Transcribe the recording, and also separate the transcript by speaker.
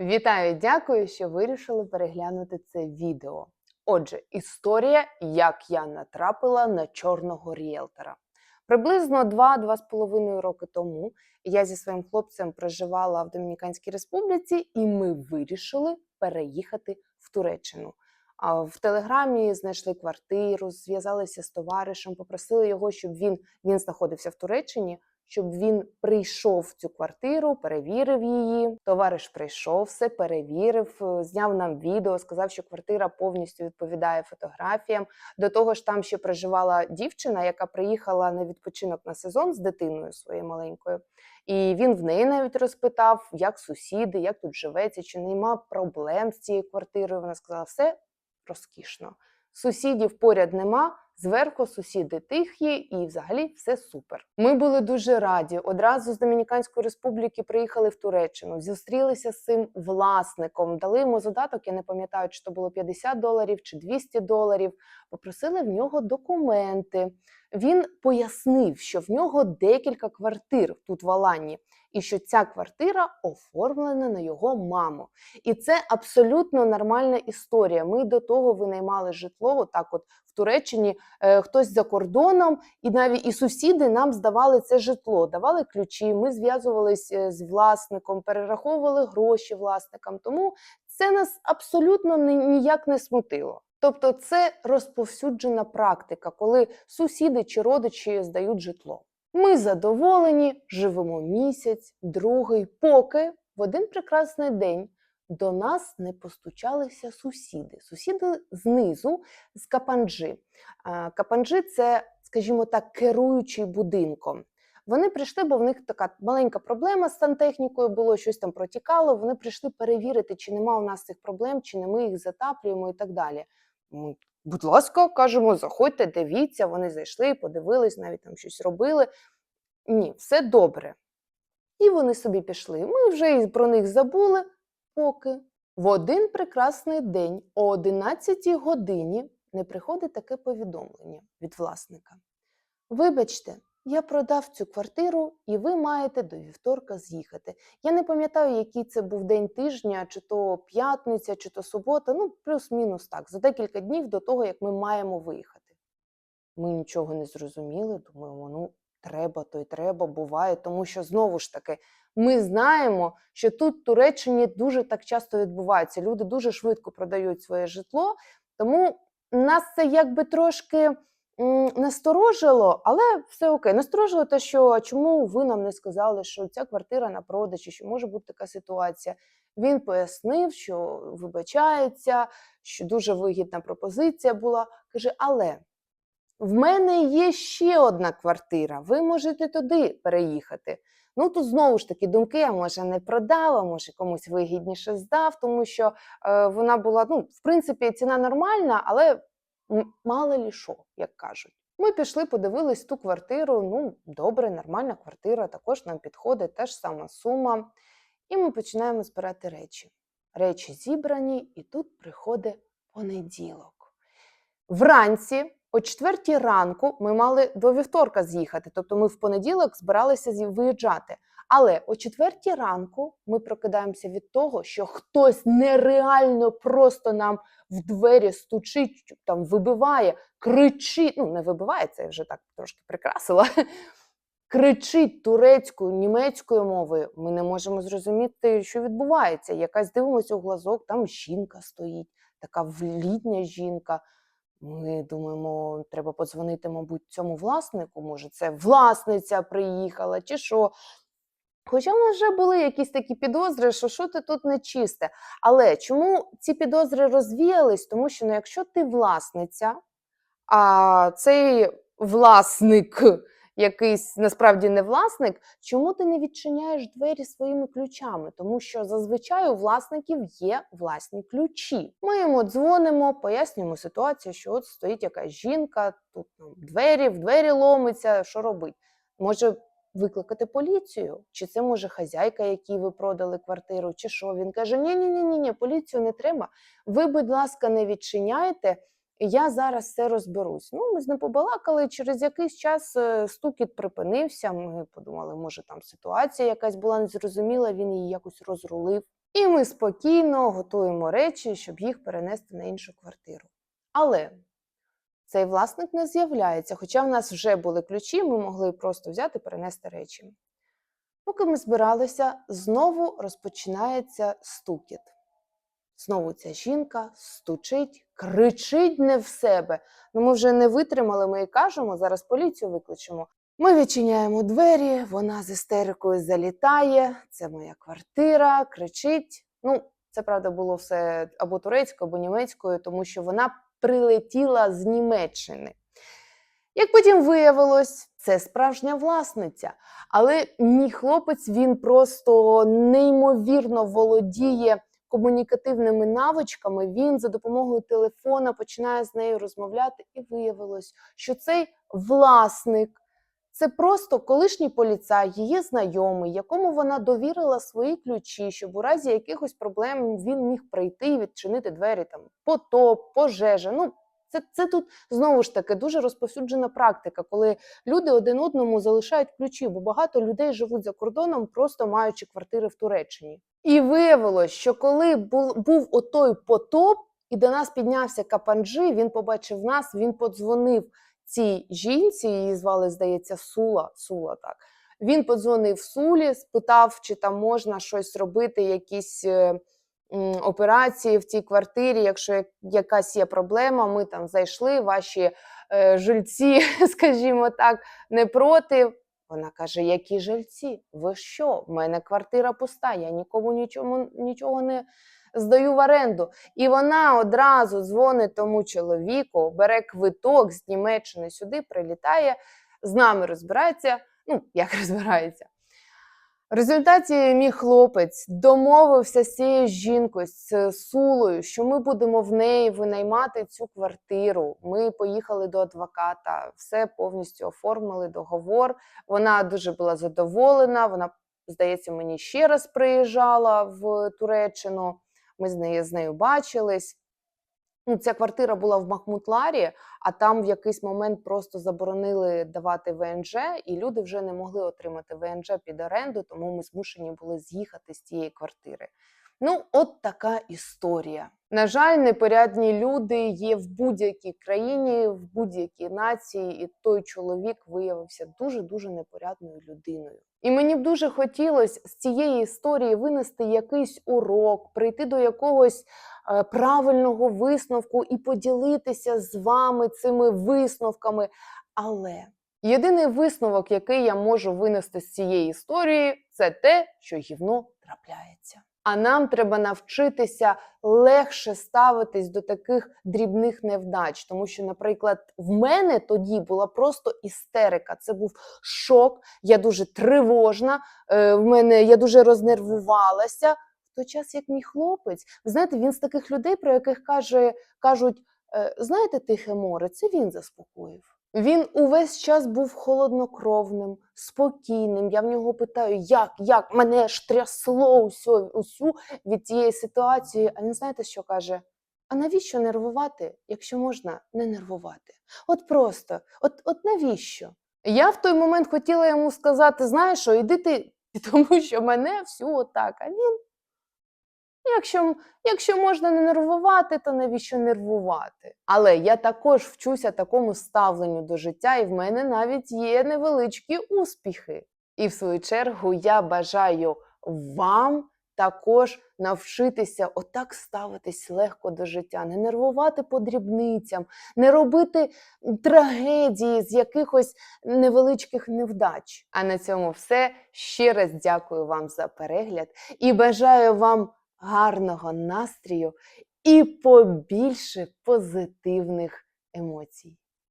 Speaker 1: Вітаю, дякую, що вирішили переглянути це відео. Отже, історія, як я натрапила на чорного ріелтора. Приблизно 2-2,5 роки тому я зі своїм хлопцем проживала в Домініканській Республіці, і ми вирішили переїхати в Туреччину. В Телеграмі знайшли квартиру, зв'язалися з товаришем, попросили його, щоб він, він знаходився в Туреччині, щоб він прийшов в цю квартиру, перевірив її. Товариш прийшов, все перевірив, е, зняв нам відео, сказав, що квартира повністю відповідає фотографіям. До того ж, там ще проживала дівчина, яка приїхала на відпочинок на сезон з дитиною своєю маленькою. І він в неї навіть розпитав, як сусіди, як тут живеться, чи нема проблем з цією квартирою. Вона сказала, все розкішно. Сусідів поряд нема. Зверху сусіди тихі і взагалі все супер. Ми були дуже раді. Одразу з Домініканської республіки приїхали в Туреччину, зустрілися з цим власником, дали йому задаток. Я не пам'ятаю, чи то було 50 доларів чи 200 доларів. Попросили в нього документи. Він пояснив, що в нього декілька квартир тут в Алані, і що ця квартира оформлена на його маму. І це абсолютно нормальна історія. Ми до того винаймали житло, так от в Туреччині е, хтось за кордоном, і навіть і сусіди нам здавали це житло, давали ключі. Ми зв'язувалися з власником, перераховували гроші власникам. Тому це нас абсолютно ні- ніяк не смутило. Тобто, це розповсюджена практика, коли сусіди чи родичі здають житло. Ми задоволені, живемо місяць, другий, поки в один прекрасний день до нас не постучалися сусіди. Сусіди знизу з Капанджи. А, Капанджи це, скажімо так, керуючий будинком. Вони прийшли, бо в них така маленька проблема з сантехнікою було, щось там протікало. Вони прийшли перевірити, чи нема у нас цих проблем, чи не ми їх затаплюємо і так далі. Будь ласка, кажемо, заходьте, дивіться. Вони зайшли, подивились, навіть там щось робили. Ні, все добре. І вони собі пішли. Ми вже і про них забули, поки в один прекрасний день о 11 годині не приходить таке повідомлення від власника. Вибачте, я продав цю квартиру, і ви маєте до вівторка з'їхати. Я не пам'ятаю, який це був день тижня, чи то п'ятниця, чи то субота, ну плюс-мінус так, за декілька днів до того, як ми маємо виїхати. Ми нічого не зрозуміли, думаємо, ну треба, то й треба, буває, тому що знову ж таки ми знаємо, що тут в Туреччині дуже так часто відбувається. Люди дуже швидко продають своє житло, тому нас це якби трошки насторожило, але все окей. Насторожило те, що чому ви нам не сказали, що ця квартира на продажі, що може бути така ситуація. Він пояснив, що вибачається, що дуже вигідна пропозиція була. Каже, але в мене є ще одна квартира, ви можете туди переїхати. Ну тут знову ж таки думки, а може не продав, а може комусь вигідніше здав, тому що е, вона була, ну, в принципі, ціна нормальна, але мало лі що, як кажуть. Ми пішли, подивились ту квартиру. Ну, добре, нормальна квартира, також нам підходить, теж сама сума. І ми починаємо збирати речі. Речі зібрані, і тут приходить понеділок. Вранці, о четвертій ранку, ми мали до вівторка з'їхати. Тобто ми в понеділок збиралися виїжджати. Але о четвертій ранку ми прокидаємося від того, що хтось нереально просто нам в двері стучить, там вибиває, кричить. Ну, не вибиває, це я вже так трошки прикрасила. Кричить турецькою, німецькою мовою. Ми не можемо зрозуміти, що відбувається. Якась дивимося у глазок, там жінка стоїть, така влітня жінка. Ми думаємо, треба подзвонити, мабуть, цьому власнику. Може, це власниця приїхала, чи що. Хоча в нас вже були якісь такі підозри, що що ти тут нечисте. Але чому ці підозри розвіялись? Тому що ну, якщо ти власниця, а цей власник якийсь насправді не власник, чому ти не відчиняєш двері своїми ключами? Тому що зазвичай у власників є власні ключі. Ми йому дзвонимо, пояснюємо ситуацію, що от стоїть якась жінка, тут двері, в двері ломиться, що робить? Може викликати поліцію? Чи це може хазяйка, якій ви продали квартиру, чи що? Він каже: ні, ні, ні, ні, ні, поліцію не треба. Ви, будь ласка, не відчиняйте. Я зараз все розберусь. Ну, ми з ним побалакали. Через якийсь час е, стукіт припинився. Ми подумали, може там ситуація якась була незрозуміла, він її якось розрулив. І ми спокійно готуємо речі, щоб їх перенести на іншу квартиру. Але цей власник не з'являється, хоча в нас вже були ключі, ми могли просто взяти і перенести речі. Поки ми збиралися, знову розпочинається стукіт. Знову ця жінка стучить, кричить не в себе. Ну, ми вже не витримали, ми їй кажемо, зараз поліцію викличемо. Ми відчиняємо двері, вона з істерикою залітає. Це моя квартира, кричить. Ну, це правда було все або турецькою, або німецькою, тому що вона прилетіла з Німеччини. Як потім виявилось, це справжня власниця. Але мій хлопець він просто неймовірно володіє комунікативними навичками. Він за допомогою телефона починає з нею розмовляти, і виявилось, що цей власник це просто колишній поліцай, її знайомий, якому вона довірила свої ключі, щоб у разі якихось проблем він міг прийти і відчинити двері там потоп, пожежа. Ну це, це тут знову ж таки дуже розповсюджена практика, коли люди один одному залишають ключі, бо багато людей живуть за кордоном, просто маючи квартири в Туреччині. І виявилось, що коли був, отой потоп, і до нас піднявся Капанджи, він побачив нас, він подзвонив цій жінці, її звали, здається, Сула. Сула так. Він подзвонив Сулі, спитав, чи там можна щось робити, якісь е, операції в цій квартирі. Якщо якась є проблема, ми там зайшли, ваші е, жильці, скажімо так, не проти. Вона каже: які жильці? Ви що? В мене квартира пуста, я нікому нічому, нічого не здаю в оренду. І вона одразу дзвонить тому чоловіку, бере квиток з Німеччини сюди, прилітає, з нами розбирається. Ну, як розбирається. В результаті мій хлопець домовився з цією жінкою, з Сулою, що ми будемо в неї винаймати цю квартиру. Ми поїхали до адвоката, все повністю оформили договор. Вона дуже була задоволена. Вона, здається, мені ще раз приїжджала в Туреччину. Ми з нею з нею бачились. Ну, ця квартира була в Махмутларі, а там в якийсь момент просто заборонили давати ВНЖ, і люди вже не могли отримати ВНЖ під оренду, тому ми змушені були з'їхати з цієї квартири. Ну, от така історія. На жаль, непорядні люди є в будь-якій країні, в будь-якій нації, і той чоловік виявився дуже дуже непорядною людиною. І мені б дуже хотілося з цієї історії винести якийсь урок, прийти до якогось е, правильного висновку і поділитися з вами цими висновками. Але єдиний висновок, який я можу винести з цієї історії, це те, що гівно трапляється. А нам треба навчитися легше ставитись до таких дрібних невдач, тому що, наприклад, в мене тоді була просто істерика. Це був шок. Я дуже тривожна. е, В мене я дуже рознервувалася. В той час, як мій хлопець, ви знаєте, він з таких людей, про яких каже, кажуть: е, знаєте, тихе море, це він заспокоїв. Він увесь час був холоднокровним, спокійним. Я в нього питаю, як, як мене ж трясло усю, усю від цієї ситуації. А він знаєте, що каже? А навіщо нервувати, якщо можна не нервувати? От просто, от, от навіщо? Я в той момент хотіла йому сказати: знаєш що, іди ти, тому що мене всю отак. А він, якщо, якщо можна не нервувати, то навіщо нервувати? Але я також вчуся такому ставленню до життя, і в мене навіть є невеличкі успіхи. І в свою чергу я бажаю вам також навчитися отак ставитись легко до життя, не нервувати по дрібницям, не робити трагедії з якихось невеличких невдач. А на цьому все. Ще раз дякую вам за перегляд і бажаю вам гарного настрію і побільше позитивних емоцій.